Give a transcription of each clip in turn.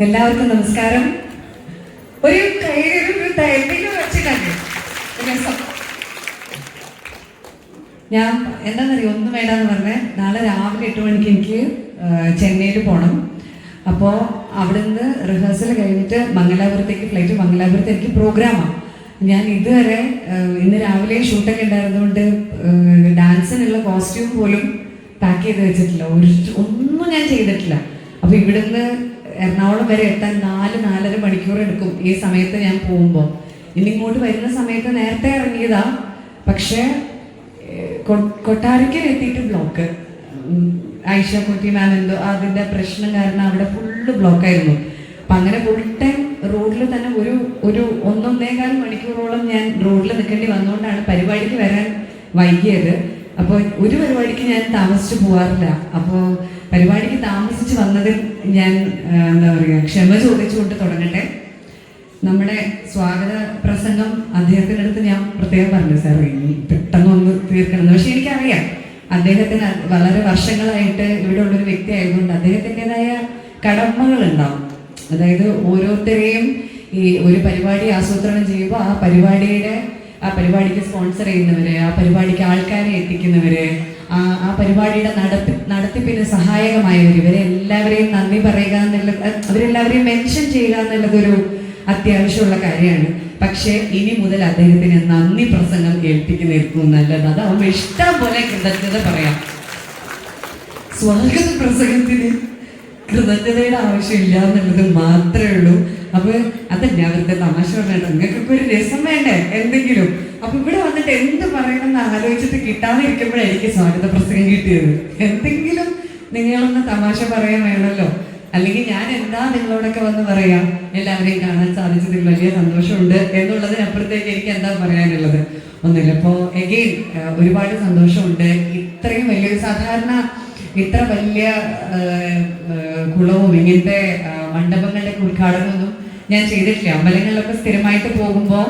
എല്ലാവർക്കും നമസ്കാരം. ഒരു ഞാൻ എന്താണെന്നറിയോ ഒന്നും വേണ്ടെന്ന് പറഞ്ഞേ നാളെ രാവിലെ എട്ട് മണിക്ക് എനിക്ക് ചെന്നൈയിൽ പോകണം അപ്പോൾ അവിടുന്ന് റിഹേഴ്സൽ കഴിഞ്ഞിട്ട് മംഗലാപുരത്തേക്ക് ഫ്ലൈറ്റ് മംഗലാപുരത്ത് എനിക്ക് പ്രോഗ്രാമാണ് ഞാൻ ഇതുവരെ ഇന്ന് രാവിലെ ഷൂട്ടൊക്കെ ഉണ്ടായിരുന്നുകൊണ്ട് ഡാൻസിനുള്ള കോസ്റ്റ്യൂം പോലും പാക്ക് ചെയ്ത് വെച്ചിട്ടില്ല. ഒരു ഒന്നും ഞാൻ ചെയ്തിട്ടില്ല. അപ്പോൾ ഇവിടുന്ന് എറണാകുളം വരെ എത്താൻ നാല് നാലര മണിക്കൂർ എടുക്കും ഈ സമയത്ത് ഞാൻ പോകുമ്പോൾ ഇനി ഇങ്ങോട്ട് വരുന്ന സമയത്ത് നേരത്തെ ഇറങ്ങിയതാ. പക്ഷേ കൊട്ടാരക്കൽ എത്തിയിട്ട് ബ്ലോക്ക് ആയിഷ കുട്ടി മാം എന്തോ അതിന്റെ പ്രശ്നം കാരണം അവിടെ ഫുള്ള് ബ്ലോക്കായിരുന്നു അപ്പൊ അങ്ങനെ ഫുൾ ടൈം റോഡിൽ തന്നെ ഒരു ഒരു ഒന്നൊന്നേകാൽ മണിക്കൂറോളം ഞാൻ റോഡിൽ നിൽക്കേണ്ടി വന്നുകൊണ്ടാണ് പരിപാടിക്ക് വരാൻ വൈകിയത്. അപ്പോൾ ഒരു പരിപാടിക്ക് ഞാൻ താമസിച്ചു പോവാറില്ല. അപ്പോൾ പരിപാടിക്ക് താമസിച്ച് വന്നതിൽ ഞാൻ എന്താ പറയുക ക്ഷമ ചോദിച്ചുകൊണ്ട് തുടങ്ങട്ടെ. നമ്മുടെ സ്വാഗത പ്രസംഗം അദ്ദേഹത്തിന്റെ അടുത്ത് ഞാൻ പ്രത്യേകം പറഞ്ഞു സാർ ഇനി പെട്ടെന്ന് ഒന്ന് തീർക്കണം പക്ഷെ എനിക്കറിയാം അദ്ദേഹത്തിന് വളരെ വർഷങ്ങളായിട്ട് ഇവിടെ ഉള്ളൊരു വ്യക്തി ആയതുകൊണ്ട് അദ്ദേഹത്തിന്റെതായ കടമകൾ ഉണ്ടാവും അതായത് ഓരോരുത്തരെയും ഈ ഒരു പരിപാടി ആസൂത്രണം ചെയ്യുമ്പോൾ ആ പരിപാടിയുടെ ആ പരിപാടിക്ക് സ്പോൺസർ ചെയ്യുന്നവര് ആ പരിപാടിക്ക് ആൾക്കാരെ എത്തിക്കുന്നവര് ആ ആ പരിപാടിയുടെ നടത്തി നടത്തിപ്പിന് സഹായകമായവർ ഇവരെ എല്ലാവരെയും നന്ദി പറയുക എന്നുള്ളത് അവരെല്ലാവരെയും മെൻഷൻ ചെയ്യുക എന്നുള്ളതൊരു അത്യാവശ്യമുള്ള കാര്യമാണ്. പക്ഷേ ഇനി മുതൽ അദ്ദേഹത്തിന് നന്ദി പ്രസംഗം കേൾപ്പിക്കുന്നതായിരിക്കും നല്ലത്. അതാവുമ്പോൾ ഇഷ്ടം പോലെ കൃതജ്ഞത പറയാം. സ്വാഗത പ്രസംഗത്തിന് കൃതജ്ഞതയുടെ ആവശ്യമില്ല എന്നുള്ളത് മാത്രമേ ഉള്ളൂ. അപ്പൊ അതല്ല അവരുടെ തമാശ പറഞ്ഞിട്ട് നിങ്ങൾക്കൊക്കെ ഒരു രസം വേണ്ടേ? എന്തെങ്കിലും? അപ്പൊ ഇവിടെ വന്നിട്ട് എന്ത് പറയണം എന്ന് ആലോചിച്ചിട്ട് കിട്ടാതിരിക്കുമ്പോഴായിരിക്കും സ്വാഗത പ്രസംഗം കിട്ടിയത്. എന്തെങ്കിലും നിങ്ങളൊന്ന് തമാശ പറയാൻ വേണമല്ലോ? അല്ലെങ്കിൽ ഞാൻ എന്താ നിങ്ങളോടൊക്കെ വന്ന് പറയാം? എല്ലാവരെയും കാണാൻ സാധിച്ചതിൽ വലിയ സന്തോഷമുണ്ട്. എന്നുള്ളതിനപ്പുറത്തേക്ക് എനിക്ക് എന്താ പറയാനുള്ളത്? ഒന്നുമില്ല. അപ്പോൾ എഗെയിൻ ഒരുപാട് സന്തോഷമുണ്ട്. ഇത്രയും വലിയൊരു സാധാരണ ഇത്ര വലിയ കുളവും ഇങ്ങനത്തെ മണ്ഡപങ്ങളുടെ ഉദ്ഘാടനമൊന്നും ഞാൻ ചെയ്തിട്ടില്ല. അമ്പലങ്ങളിലൊക്കെ സ്ഥിരമായിട്ട് പോകുമ്പോൾ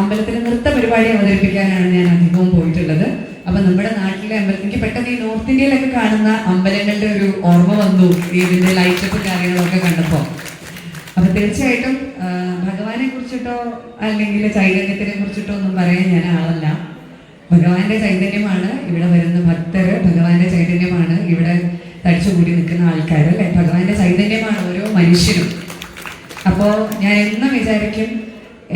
അമ്പലത്തിലെ നൃത്ത പരിപാടി അവതരിപ്പിക്കാനാണ് ഞാൻ അധികവും പോയിട്ടുള്ളത്. അപ്പൊ നമ്മുടെ നാട്ടിലെ അമ്പലത്തിൽ എനിക്ക് പെട്ടെന്ന് ഈ നോർത്ത് ഇന്ത്യയിലൊക്കെ കാണുന്ന അമ്പലങ്ങളുടെ ഒരു ഓർമ്മ വന്നു ഇതിന്റെ ലൈറ്റപ്പ് കാര്യങ്ങളൊക്കെ കണ്ടപ്പോൾ അപ്പൊ തീർച്ചയായിട്ടും ഭഗവാനെ കുറിച്ചിട്ടോ അല്ലെങ്കിൽ ചൈതന്യത്തിനെ കുറിച്ചിട്ടോ ഒന്നും പറയാൻ ഞാൻ ആളല്ല. ഭഗവാന്റെ ചൈതന്യമാണ് ഇവിടെ വരുന്ന ഭക്തർ ഭഗവാന്റെ ചൈതന്യമാണ് ഇവിടെ തടിച്ചുകൂടി നിൽക്കുന്ന ആൾക്കാർ അല്ലെ? ഭഗവാന്റെ ചൈതന്യമാണ് ഓരോ മനുഷ്യരും. അപ്പോൾ ഞാൻ എന്നും വിചാരിക്കും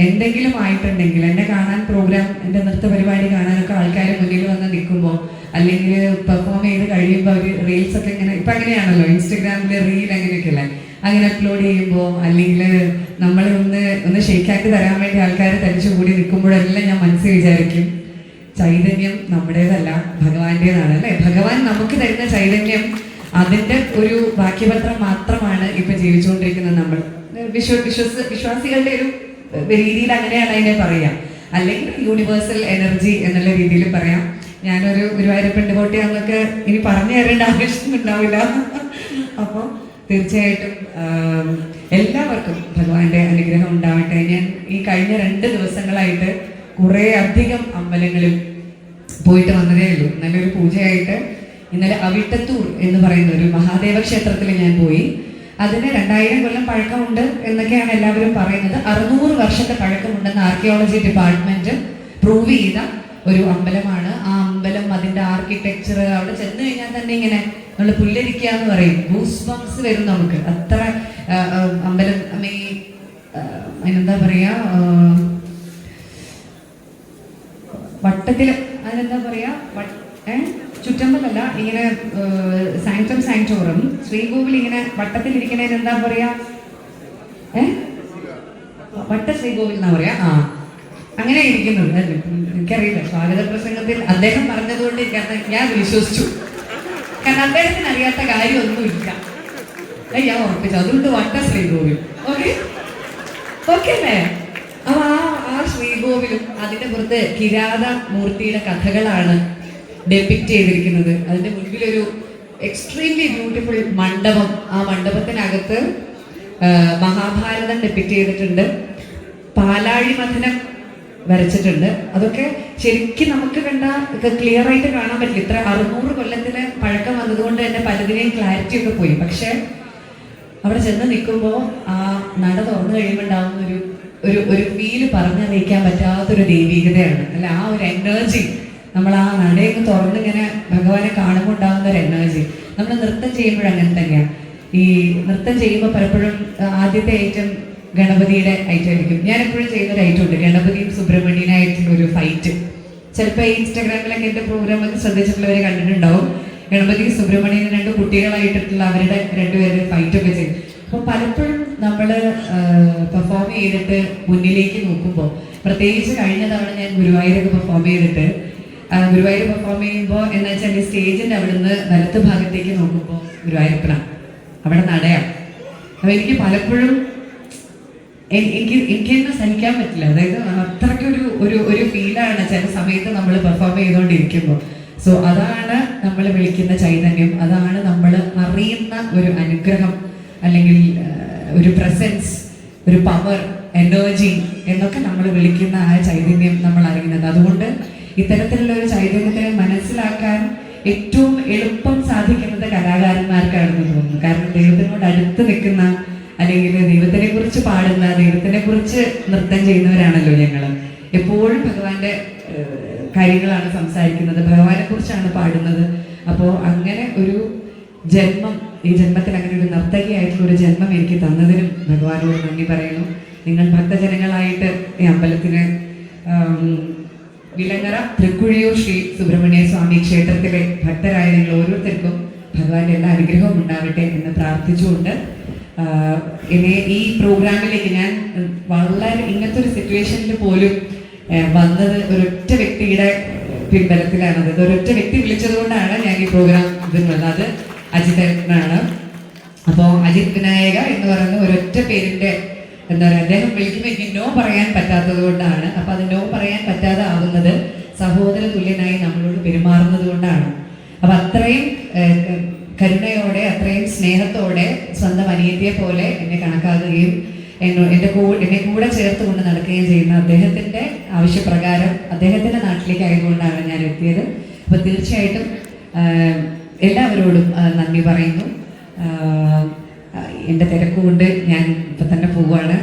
എന്തെങ്കിലും ആയിട്ടുണ്ടെങ്കിൽ എന്നെ കാണാൻ പ്രോഗ്രാം എന്റെ നൃത്ത പരിപാടി കാണാനൊക്കെ ആൾക്കാർ മുന്നിൽ വന്ന് നിൽക്കുമ്പോൾ അല്ലെങ്കിൽ പെർഫോം ചെയ്ത് കഴിയുമ്പോൾ അവർ റീൽസ് ഒക്കെ ഇങ്ങനെ ഇപ്പം അങ്ങനെയാണല്ലോ ഇൻസ്റ്റഗ്രാമിൽ റീൽ അങ്ങനെയൊക്കെ അല്ലേ? അങ്ങനെ അപ്ലോഡ് ചെയ്യുമ്പോൾ അല്ലെങ്കിൽ നമ്മൾ ഒന്ന് ഒന്ന് ഷെയ്ക്കാക്കി തരാൻ വേണ്ടി ആൾക്കാർ തനിച്ചു കൂടി നിൽക്കുമ്പോഴെല്ലാം ഞാൻ മനസ്സിൽ വിചാരിക്കും ചൈതന്യം നമ്മുടേതല്ല ഭഗവാന്റേതാണ് അല്ലെ? ഭഗവാൻ നമുക്ക് തരുന്ന ചൈതന്യം അതിന്റെ ഒരു ബാക്കിപത്രം മാത്രമാണ് ഇപ്പൊ ജീവിച്ചുകൊണ്ടിരിക്കുന്നത് നമ്മൾ. വിശ്വ വിശ്വസ വിശ്വാസികളുടെ ഒരു രീതിയിൽ അങ്ങനെയാണ് അതിനെ പറയാം. അല്ലെങ്കിൽ യൂണിവേഴ്സൽ എനർജി എന്നുള്ള രീതിയിൽ പറയാം. ഞാനൊരു ഗുരുവായൂരപ്പന്റെ കോട്ടയാന്നൊക്കെ ഇനി പറഞ്ഞു തരേണ്ട ആവശ്യം ഉണ്ടാവില്ല. അപ്പോൾ തീർച്ചയായിട്ടും എല്ലാവർക്കും ഭഗവാന്റെ അനുഗ്രഹം ഉണ്ടാവട്ടെ. ഞാൻ ഈ കഴിഞ്ഞ രണ്ട് ദിവസങ്ങളായിട്ട് കുറേ അധികം അമ്പലങ്ങളിൽ പോയിട്ട് വന്നതേ ഉള്ളൂ. നല്ലൊരു പൂജയായിട്ട് ഇന്നലെ അവിട്ടത്തൂർ എന്ന് പറയുന്ന ഒരു മഹാദേവ ക്ഷേത്രത്തിൽ ഞാൻ പോയി. അതിന് രണ്ടായിരം കൊല്ലം പഴക്കമുണ്ട് എന്നൊക്കെയാണ് എല്ലാവരും പറയുന്നത്. അറുന്നൂറ് വർഷത്തെ പഴക്കമുണ്ടെന്ന് ആർക്കിയോളജി ഡിപ്പാർട്ട്മെന്റ് പ്രൂവ് ചെയ്ത ഒരു അമ്പലമാണ്. ആ അമ്പലം അതിന്റെ ആർക്കിടെക്ചർ അവിടെ ചെന്ന് കഴിഞ്ഞാൽ തന്നെ ഇങ്ങനെ നമ്മൾ പുല്ലരിക്കുക എന്ന് പറയും. ഗൂസ് ബംസ് വരും നമുക്ക്. അത്ര അമ്പലം അതിനെന്താ പറയാ ആ, വട്ടത്തിൽ അതിനെന്താ പറയാ? ചുറ്റമ്പല്ല ഇങ്ങനെ സാങ്ക്ടം സാങ്ക്ടോറും ശ്രീകോവിൽ ഇങ്ങനെ വട്ടത്തിൽ ഇരിക്കുന്നതിന് എന്താ പറയാ? ഏ? വട്ട ശ്രീകോവിൽ എന്നാ പറയാ? ആ. അങ്ങനെ ഇരിക്കുന്നുണ്ട്? എനിക്കറിയില്ല. സ്വാഗത പ്രസംഗത്തിൽ അദ്ദേഹം പറഞ്ഞതുകൊണ്ട് ഞാൻ വിശ്വസിച്ചു. കാരണം അദ്ദേഹത്തിന് അറിയാത്ത കാര്യമൊന്നുമില്ല. ഞാൻ ഉറപ്പിച്ചു. അതുകൊണ്ട് വട്ട ശ്രീകോവിൽ. ഓക്കെ? ഓക്കെ അല്ലേ? അപ്പൊ ആ ശ്രീകോവിലും അതിന്റെ പുറത്ത് കിരാത മൂർത്തിയുടെ കഥകളാണ് ഡെപ്പിക്ട് ചെയ്തിരിക്കുന്നത്. അതിന്റെ മുൻപിലൊരു എക്സ്ട്രീംലി ബ്യൂട്ടിഫുൾ മണ്ഡപം ആ മണ്ഡപത്തിനകത്ത് മഹാഭാരതം ഡെപ്പിക്ട് ചെയ്തിട്ടുണ്ട്. പാലാഴി മഥനം വരച്ചിട്ടുണ്ട്. അതൊക്കെ ശരിക്കും നമുക്ക് കണ്ട ക്ലിയർ ആയിട്ട് കാണാൻ പറ്റില്ല. ഇത്ര അറുന്നൂറ് കൊല്ലത്തിന് പഴക്കം വന്നതുകൊണ്ട് തന്നെ പലതിനെയും ക്ലാരിറ്റി ഒക്കെ പോയി. പക്ഷെ അവിടെ ചെന്ന് നിൽക്കുമ്പോൾ ആ നട തുറന്നു കഴിയുമ്പോൾ ഉണ്ടാകുന്ന ഒരു ഒരു ഒരു ഫീൽ പറഞ്ഞറിയിക്കാൻ പറ്റാത്തൊരു ദൈവികതയാണ്. അല്ല ആ ഒരു എനർജി നമ്മൾ ആ നടയൊക്കെ തുറന്നിങ്ങനെ ഭഗവാനെ കാണുമ്പോൾ ഉണ്ടാകുന്ന ഒരു എനർജി നമ്മൾ നൃത്തം ചെയ്യുമ്പോഴും അങ്ങനെ തന്നെയാണ് ഈ നൃത്തം ചെയ്യുമ്പോൾ പലപ്പോഴും ആദ്യത്തെ ഐറ്റം ഗണപതിയുടെ ഐറ്റം ആയിരിക്കും. ഞാൻ എപ്പോഴും ചെയ്യുന്ന ഒരു ഐറ്റം ഉണ്ട്. ഗണപതിയും സുബ്രഹ്മണ്യനായിട്ടുള്ള ഒരു ഫൈറ്റ് ചിലപ്പോൾ ഇൻസ്റ്റാഗ്രാമിലൊക്കെ എന്റെ പ്രോഗ്രാമൊക്കെ ശ്രദ്ധിച്ചിട്ടുള്ളവരെ കണ്ടിട്ടുണ്ടാവും. ഗണപതി സുബ്രഹ്മണ്യൻ രണ്ട് കുട്ടികളായിട്ടുള്ള അവരുടെ രണ്ടുപേരുടെ ഫൈറ്റൊക്കെ ചെയ്യും. അപ്പോൾ പലപ്പോഴും നമ്മൾ പെർഫോം ചെയ്തിട്ട് മുന്നിലേക്ക് നോക്കുമ്പോൾ പ്രത്യേകിച്ച് കഴിഞ്ഞ തവണ ഞാൻ ഗുരുവായൂരൊക്കെ പെർഫോം ചെയ്തിട്ട് ഗുരുവായൂർ പെർഫോം ചെയ്യുമ്പോൾ എന്ന് വെച്ചാൽ സ്റ്റേജിന്റെ അവിടുന്ന് വലത്ത് ഭാഗത്തേക്ക് നോക്കുമ്പോൾ ഗുരുവായൂരപ്പന അവിടെ നടയാം. അപ്പോൾ എനിക്ക് പലപ്പോഴും എനിക്ക് എനിക്ക് തന്നെ സഹിക്കാൻ പറ്റില്ല. അതായത് അത്രയ്ക്കൊരു ഒരു ഒരു ഫീലാണ് ചില സമയത്ത് നമ്മൾ പെർഫോം ചെയ്തുകൊണ്ടിരിക്കുമ്പോൾ സോ അതാണ് നമ്മൾ വിളിക്കുന്ന ചൈതന്യം. അതാണ് നമ്മൾ അറിയുന്ന ഒരു അനുഗ്രഹം. അല്ലെങ്കിൽ ഒരു പ്രസൻസ് ഒരു പവർ എനർജി എന്നൊക്കെ നമ്മൾ വിളിക്കുന്ന ആ ചൈതന്യം നമ്മൾ അറിയുന്നത്. അതുകൊണ്ട് ഇത്തരത്തിലുള്ള ഒരു ചൈതന്യത്തെ മനസ്സിലാക്കാൻ ഏറ്റവും എളുപ്പം സാധിക്കുന്നത് കലാകാരന്മാർക്കാണെന്ന് തോന്നുന്നു. കാരണം ദൈവത്തിനോട് അടുത്ത് നിൽക്കുന്ന അല്ലെങ്കിൽ ദൈവത്തിനെ കുറിച്ച് പാടുന്ന ദൈവത്തിനെ കുറിച്ച് നൃത്തം ചെയ്യുന്നവരാണല്ലോ ഞങ്ങൾ എപ്പോഴും ഭഗവാന്റെ കാര്യങ്ങളാണ് സംസാരിക്കുന്നത്. ഭഗവാനെ കുറിച്ചാണ് പാടുന്നത്. അപ്പോൾ അങ്ങനെ ഒരു ജന്മം ഈ ജന്മത്തിൽ അങ്ങനെ ഒരു നർത്തകിയായിട്ടുള്ള ഒരു ജന്മം എനിക്ക് തന്നതിനും ഭഗവാനോട് നന്ദി പറയുന്നു. നിങ്ങൾ ഭക്തജനങ്ങളായിട്ട് ഈ അമ്പലത്തിന് വിലങ്ങറ തൃക്കുഴിയൂർ ശ്രീ സുബ്രഹ്മണ്യ സ്വാമി ക്ഷേത്രത്തിലെ ഭക്തരായ നിങ്ങൾ ഓരോരുത്തർക്കും ഭഗവാന്റെ എല്ലാ അനുഗ്രഹവും ഉണ്ടാവട്ടെ എന്ന് പ്രാർത്ഥിച്ചുകൊണ്ട് എന്നെ ഈ പ്രോഗ്രാമിലേക്ക് ഞാൻ വളരെ ഇങ്ങനത്തെ ഒരു സിറ്റുവേഷനിൽ പോലും വന്നത് ഒരൊറ്റ വ്യക്തിയുടെ പിൻബലത്തിലാണ്. അത് ഒരൊറ്റ വ്യക്തി വിളിച്ചത് കൊണ്ടാണ് ഞാൻ ഈ പ്രോഗ്രാം ഇത് അത് അജിതനാണ് അപ്പോൾ അജിത് വിനായക എന്ന് പറയുന്ന ഒരൊറ്റ പേരിന്റെ എന്താ പറയുക അദ്ദേഹം വിളിക്കുമ്പോൾ എനിക്ക് നോ പറയാൻ പറ്റാത്തത് കൊണ്ടാണ്. അപ്പൊ അത് നോ പറയാൻ പറ്റാതെ ആവുന്നത് സഹോദര തുല്യനായി നമ്മളോട് പെരുമാറുന്നത് കൊണ്ടാണ്. അപ്പൊ അത്രയും കരുണയോടെ അത്രയും സ്നേഹത്തോടെ സ്വന്തം അനിയത്തിയെ പോലെ എന്നെ കണക്കാക്കുകയും എന്നോ എന്റെ കൂടെ എന്നെ കൂടെ ചേർത്ത് കൊണ്ട് നടക്കുകയും ചെയ്യുന്ന അദ്ദേഹത്തിന്റെ ആവശ്യപ്രകാരം അദ്ദേഹത്തിന്റെ നാട്ടിലേക്ക് ആയതുകൊണ്ടാണ് ഞാൻ എത്തിയത്. അപ്പോൾ തീർച്ചയായിട്ടും എല്ലാവരോടും നന്ദി പറയുന്നു. എന്റെ തിരക്കുകൊണ്ട് ഞാൻ ഇപ്പൊ തന്നെ പോവാണ്.